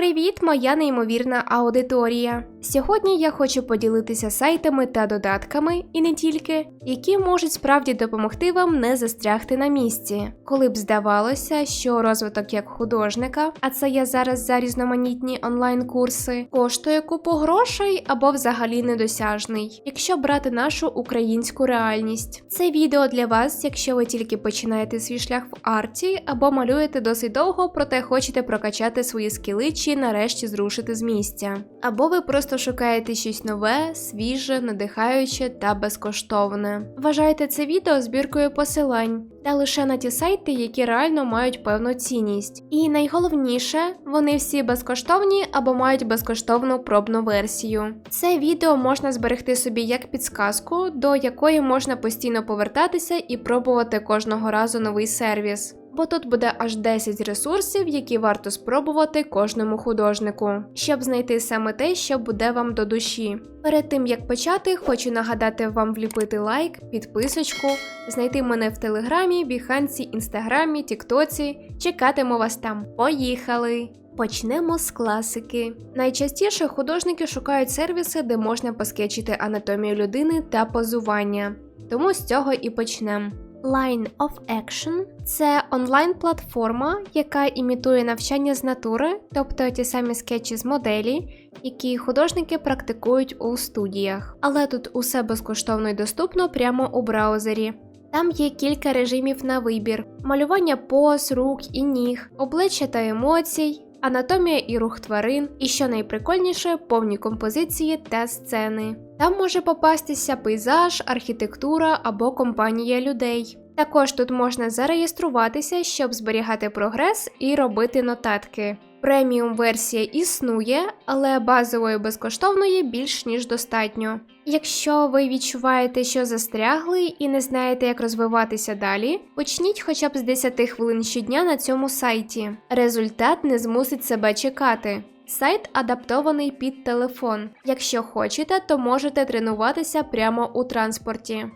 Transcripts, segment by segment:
Привіт, моя неймовірна аудиторія! Сьогодні я хочу поділитися сайтами та додатками, і не тільки, які можуть справді допомогти вам не застрягти на місці. Коли б здавалося, що розвиток як художника, а це я зараз за різноманітні онлайн-курси, коштує купу грошей або взагалі недосяжний, якщо брати нашу українську реальність. Це відео для вас, якщо ви тільки починаєте свій шлях в арті або малюєте досить довго, проте хочете прокачати свої скіли чи нарешті зрушити з місця. Або ви просто шукаєте щось нове, свіже, надихаюче та безкоштовне. Вважайте це відео збіркою посилань та лише на ті сайти, які реально мають певну цінність. І найголовніше, вони всі безкоштовні або мають безкоштовну пробну версію. Це відео можна зберегти собі як підсказку, до якої можна постійно повертатися і пробувати кожного разу новий сервіс. Бо тут буде аж 10 ресурсів, які варто спробувати кожному художнику, щоб знайти саме те, що буде вам до душі. Перед тим як почати, хочу нагадати вам вліпити лайк, підписочку, знайти мене в телеграмі, біханці, інстаграмі, тіктоці. Чекатиму вас там. Поїхали! Почнемо з класики. Найчастіше художники шукають сервіси, де можна поскетчити анатомію людини та позування. Тому з цього і почнемо. Line of Action це онлайн-платформа, яка імітує навчання з натури, тобто ті самі скетчі з моделі, які художники практикують у студіях. Але тут усе безкоштовно і доступно прямо у браузері. Там є кілька режимів на вибір: малювання поз, рук і ніг, обличчя та емоцій, анатомія і рух тварин, і що найприкольніше, повні композиції та сцени. Там може попастися пейзаж, архітектура або компанія людей. Також тут можна зареєструватися, щоб зберігати прогрес і робити нотатки. Преміум версія існує, але базової безкоштовної більш ніж достатньо. Якщо ви відчуваєте, що застрягли і не знаєте, як розвиватися далі, почніть хоча б з 10 хвилин щодня на цьому сайті. Результат не змусить себе чекати. Сайт адаптований під телефон. Якщо хочете, то можете тренуватися прямо у транспорті.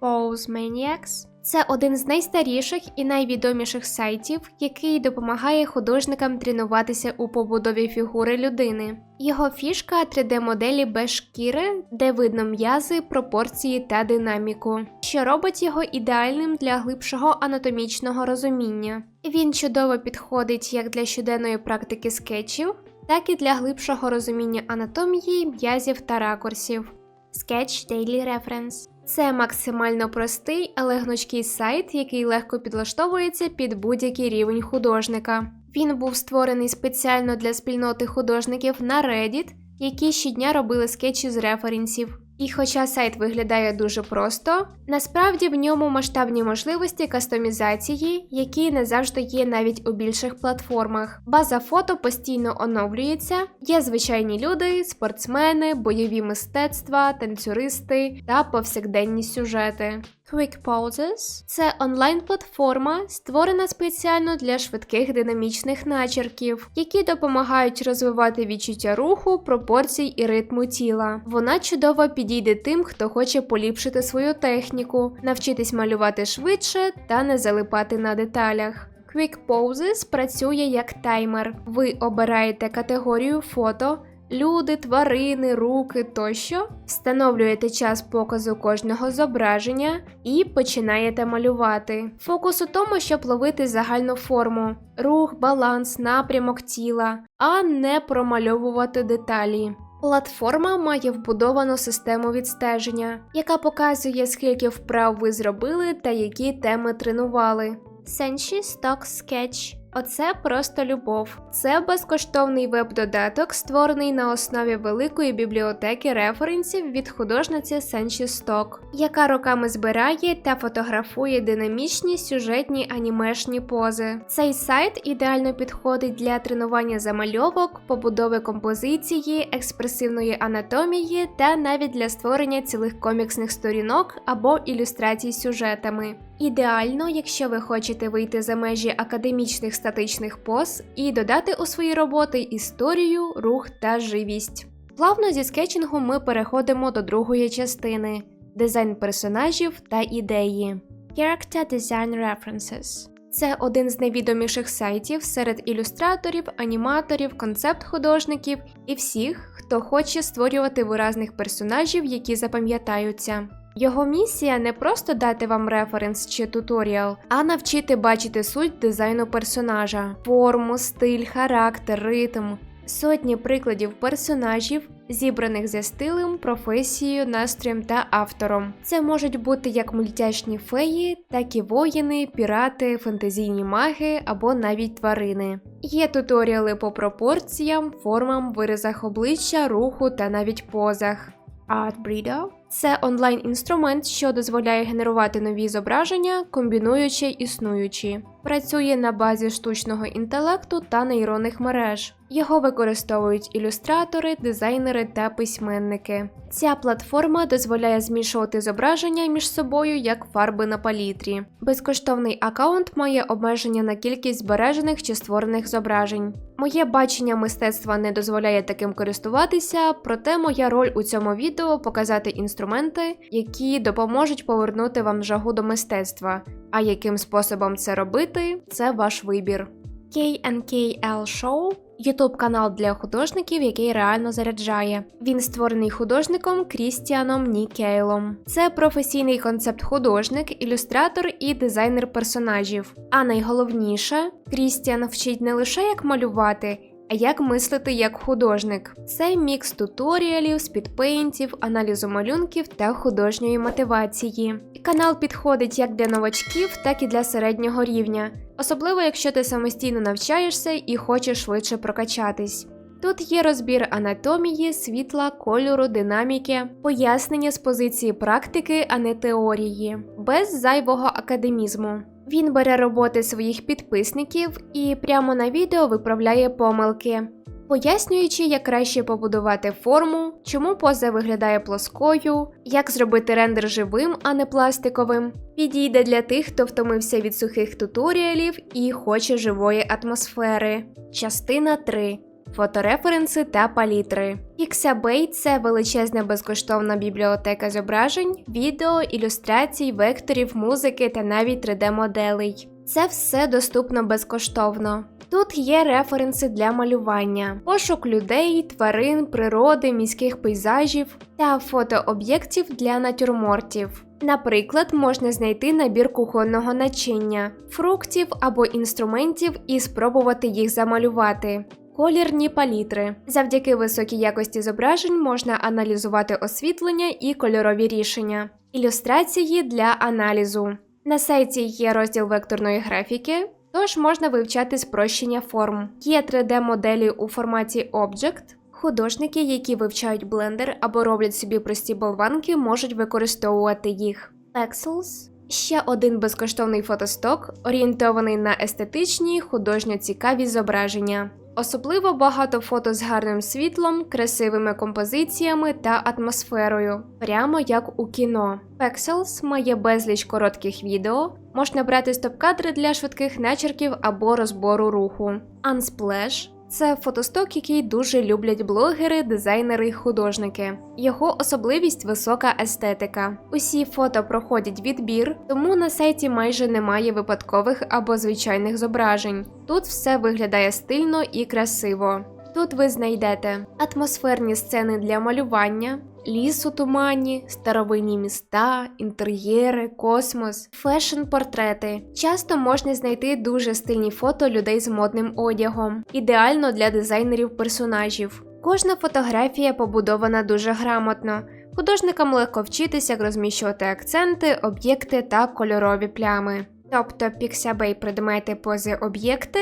Pose Maniacs це один з найстаріших і найвідоміших сайтів, який допомагає художникам тренуватися у побудові фігури людини. Його фішка 3D-моделі без шкіри, де видно м'язи, пропорції та динаміку, що робить його ідеальним для глибшого анатомічного розуміння. Він чудово підходить як для щоденної практики скетчів, так і для глибшого розуміння анатомії, м'язів та ракурсів. Sketch Daily Reference це максимально простий, але гнучкий сайт, який легко підлаштовується під будь-який рівень художника. Він був створений спеціально для спільноти художників на Reddit, які щодня робили скетчі з референсів. І хоча сайт виглядає дуже просто, насправді в ньому масштабні можливості кастомізації, які не завжди є навіть у більших платформах. База фото постійно оновлюється, є звичайні люди, спортсмени, бойові мистецтва, танцюристи та повсякденні сюжети. Quick Poses – це онлайн-платформа, створена спеціально для швидких динамічних начерків, які допомагають розвивати відчуття руху, пропорцій і ритму тіла. Вона чудово підійде тим, хто хоче поліпшити свою техніку, навчитись малювати швидше та не залипати на деталях. Quick Poses працює як таймер. Ви обираєте категорію фото люди, тварини, руки тощо, встановлюєте час показу кожного зображення і починаєте малювати. Фокус у тому, щоб ловити загальну форму, рух, баланс, напрямок тіла, а не промальовувати деталі. Платформа має вбудовану систему відстеження, яка показує, скільки вправ ви зробили та які теми тренували. Senshi Stock Sketch Оце просто любов. Це безкоштовний веб-додаток, створений на основі великої бібліотеки референсів від художниці Сенші Сток, яка роками збирає та фотографує динамічні сюжетні анімешні пози. Цей сайт ідеально підходить для тренування замальовок, побудови композиції, експресивної анатомії та навіть для створення цілих коміксних сторінок або ілюстрацій сюжетами. Ідеально, якщо ви хочете вийти за межі академічних статичних поз і додати у свої роботи історію, рух та живість. Плавно зі скетчингу ми переходимо до другої частини дизайн персонажів та ідеї. Character Design References Це один з найвідоміших сайтів серед ілюстраторів, аніматорів, концепт-художників і всіх, хто хоче створювати виразних персонажів, які запам'ятаються. Його місія не просто дати вам референс чи туторіал, а навчити бачити суть дизайну персонажа, форму, стиль, характер, ритм. Сотні прикладів персонажів, зібраних за стилем, професією, настроєм та автором. Це можуть бути як мультяшні феї, так і воїни, пірати, фентезійні маги або навіть тварини. Є туторіали по пропорціям, формам, виразах обличчя, руху та навіть позах. Artbreeder – це онлайн-інструмент, що дозволяє генерувати нові зображення, комбінуючи існуючі. Працює на базі штучного інтелекту та нейронних мереж. Його використовують ілюстратори, дизайнери та письменники. Ця платформа дозволяє змішувати зображення між собою як фарби на палітрі. Безкоштовний аккаунт має обмеження на кількість збережених чи створених зображень. Моє бачення мистецтва не дозволяє таким користуватися, проте моя роль у цьому відео показати інструменти, які допоможуть повернути вам жагу до мистецтва. А яким способом це робити це ваш вибір. K&KL Show – ютуб канал для художників, який реально заряджає. Він створений художником Крістіаном Нікейлом. Це професійний концепт-художник, ілюстратор і дизайнер персонажів. А найголовніше, Крістіан вчить не лише як малювати. Як мислити як художник? Це мікс туторіалів, спідпейнтів, аналізу малюнків та художньої мотивації. Канал підходить як для новачків, так і для середнього рівня, особливо якщо ти самостійно навчаєшся і хочеш швидше прокачатись. Тут є розбір анатомії, світла, кольору, динаміки, пояснення з позиції практики, а не теорії, без зайвого академізму. Він бере роботи своїх підписників і прямо на відео виправляє помилки, пояснюючи, як краще побудувати форму, чому поза виглядає плоскою, як зробити рендер живим, а не пластиковим. Підійде для тих, хто втомився від сухих туторіалів і хоче живої атмосфери. Частина 3. Фотореференси та палітри. Pixabay – це величезна безкоштовна бібліотека зображень, відео, ілюстрацій, векторів, музики та навіть 3D-моделей. Це все доступно безкоштовно. Тут є референси для малювання, пошук людей, тварин, природи, міських пейзажів та фото об'єктів для натюрмортів. Наприклад, можна знайти набір кухонного начиння, фруктів або інструментів і спробувати їх замалювати. Колірні палітри. Завдяки високій якості зображень можна аналізувати освітлення і кольорові рішення. Ілюстрації для аналізу. На сайті є розділ векторної графіки, тож можна вивчати спрощення форм. Є 3D-моделі у форматі Object. Художники, які вивчають Blender або роблять собі прості болванки, можуть використовувати їх. Pexels Ще один безкоштовний фотосток, орієнтований на естетичні, художньо цікаві зображення. Особливо багато фото з гарним світлом, красивими композиціями та атмосферою, прямо як у кіно. Pexels має безліч коротких відео, можна брати стоп-кадри для швидких начерків або розбору руху. Unsplash це фотосток, який дуже люблять блогери, дизайнери й художники. Його особливість висока естетика. Усі фото проходять відбір, тому на сайті майже немає випадкових або звичайних зображень. Тут все виглядає стильно і красиво. Тут ви знайдете атмосферні сцени для малювання, ліс у тумані, старовинні міста, інтер'єри, космос, фешн-портрети. Часто можна знайти дуже стильні фото людей з модним одягом, ідеально для дизайнерів персонажів. Кожна фотографія побудована дуже грамотно. Художникам легко вчитися, як розміщувати акценти, об'єкти та кольорові плями. Тобто Pixabay предмети пози об'єкти,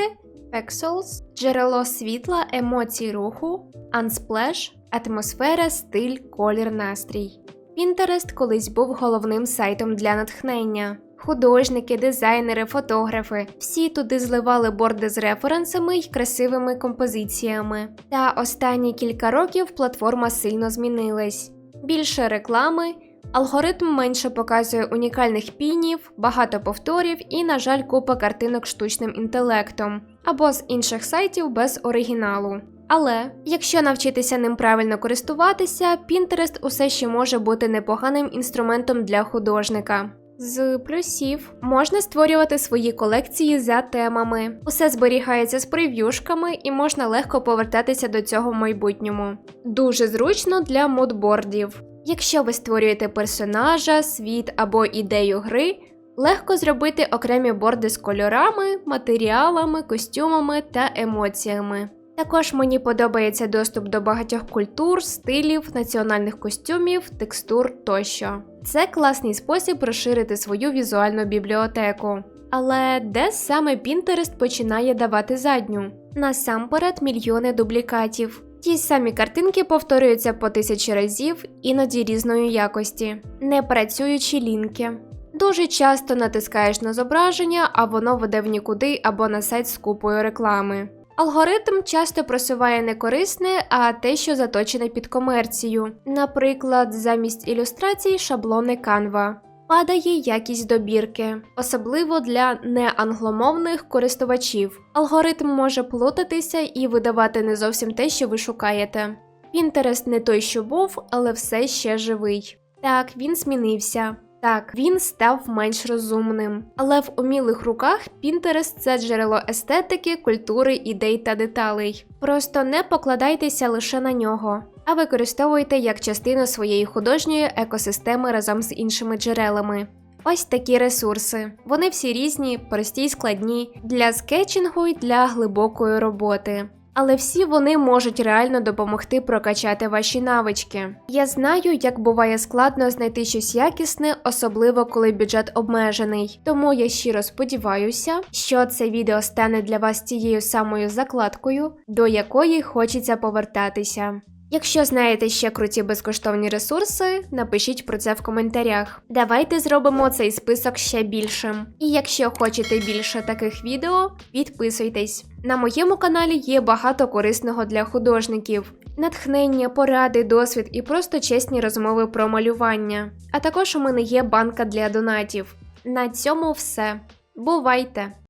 Pexels, джерело світла, емоцій руху, Unsplash, атмосфера, стиль, колір, настрій. Pinterest колись був головним сайтом для натхнення. Художники, дизайнери, фотографи всі туди зливали борди з референсами й красивими композиціями. Та останні кілька років платформа сильно змінилась. Більше реклами, алгоритм менше показує унікальних пінів, багато повторів і, на жаль, купа картинок штучним інтелектом або з інших сайтів без оригіналу. Але якщо навчитися ним правильно користуватися, Pinterest усе ще може бути непоганим інструментом для художника. З плюсів можна створювати свої колекції за темами. Усе зберігається з прев'юшками і можна легко повертатися до цього в майбутньому. Дуже зручно для модбордів. Якщо ви створюєте персонажа, світ або ідею гри, легко зробити окремі борди з кольорами, матеріалами, костюмами та емоціями. Також мені подобається доступ до багатьох культур, стилів, національних костюмів, текстур тощо. Це класний спосіб розширити свою візуальну бібліотеку. Але де саме Pinterest починає давати задню? Насамперед мільйони дублікатів. Ті самі картинки повторюються по тисячі разів, іноді різної якості, не працюючі лінки. Дуже часто натискаєш на зображення, а воно веде в нікуди або на сайт з купою реклами. Алгоритм часто просуває не корисне, а те, що заточене під комерцію. Наприклад, замість ілюстрацій шаблони Canva. Падає якість добірки, особливо для неангломовних користувачів. Алгоритм може плутатися і видавати не зовсім те, що ви шукаєте. Pinterest не той, що був, але все ще живий. Так, він змінився. Так, він став менш розумним. Але в умілих руках Pinterest – це джерело естетики, культури, ідей та деталей. Просто не покладайтеся лише на нього, а використовуйте як частину своєї художньої екосистеми разом з іншими джерелами. Ось такі ресурси. Вони всі різні, прості й складні, для скетчингу й для глибокої роботи. Але всі вони можуть реально допомогти прокачати ваші навички. Я знаю, як буває складно знайти щось якісне, особливо коли бюджет обмежений. Тому я щиро сподіваюся, що це відео стане для вас тією самою закладкою, до якої хочеться повертатися. Якщо знаєте ще круті безкоштовні ресурси, напишіть про це в коментарях. Давайте зробимо цей список ще більшим. І якщо хочете більше таких відео, підписуйтесь. На моєму каналі є багато корисного для художників: натхнення, поради, досвід і просто чесні розмови про малювання. А також у мене є банка для донатів. На цьому все. Бувайте!